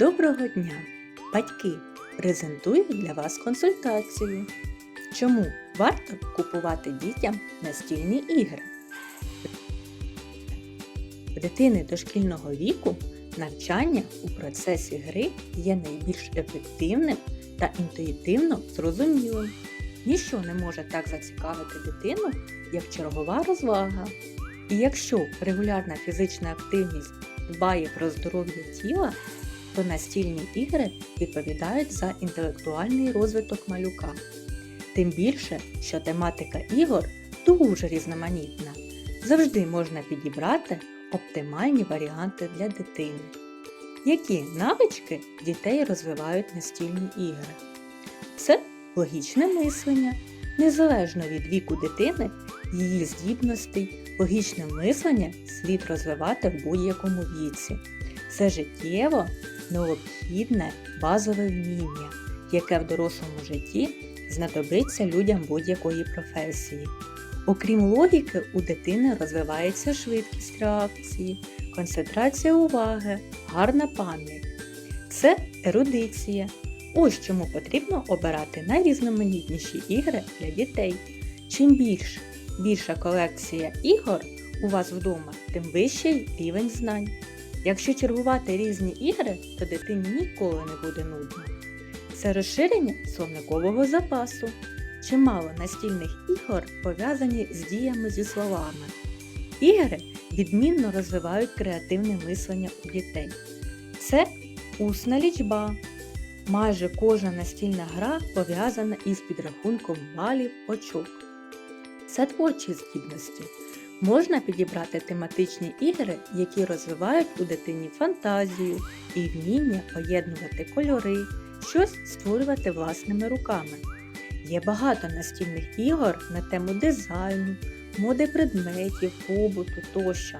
Доброго дня! Батьки! Презентую для вас консультацію. Чому варто купувати дітям настільні ігри? В дитини дошкільного віку навчання у процесі гри є найбільш ефективним та інтуїтивно зрозумілим. Ніщо не може так зацікавити дитину, як чергова розвага. І якщо регулярна фізична активність дбає про здоров'я тіла, то настільні ігри відповідають за інтелектуальний розвиток малюка. Тим більше, що тематика ігор дуже різноманітна. Завжди можна підібрати оптимальні варіанти для дитини. Які навички дітей розвивають настільні ігри? Це логічне мислення. Незалежно від віку дитини, її здібностей, логічне мислення слід розвивати в будь-якому віці. Це життєво необхідне базове вміння, яке в дорослому житті знадобиться людям будь-якої професії. Окрім логіки, у дитини розвивається швидкість реакції, концентрація уваги, гарна пам'ять. Це ерудиція. Ось чому потрібно обирати найрізноманітніші ігри для дітей. Чим більш більша колекція ігор у вас вдома, тим вищий рівень знань. Якщо чергувати різні ігри, то дитині ніколи не буде нудно. Це розширення словникового запасу. Чимало настільних ігор пов'язані з діями зі словами. Ігри відмінно розвивають креативне мислення у дітей. Це усна лічба. Майже кожна настільна гра пов'язана із підрахунком балів очок. Це творчі здібності. Можна підібрати тематичні ігри, які розвивають у дитині фантазію і вміння поєднувати кольори, щось створювати власними руками. Є багато настільних ігор на тему дизайну, моди предметів, побуту тощо.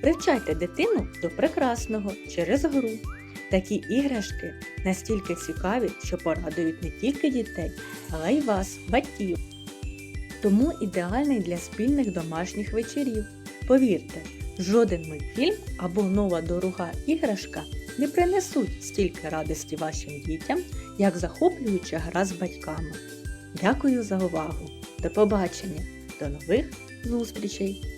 Привчайте дитину до прекрасного через гру. Такі іграшки настільки цікаві, що порадують не тільки дітей, але й вас, батьків. Тому ідеальний для спільних домашніх вечорів. Повірте, жоден мультфільм або нова дорога іграшка не принесуть стільки радості вашим дітям, як захоплююча гра з батьками. Дякую за увагу! До побачення! До нових зустрічей!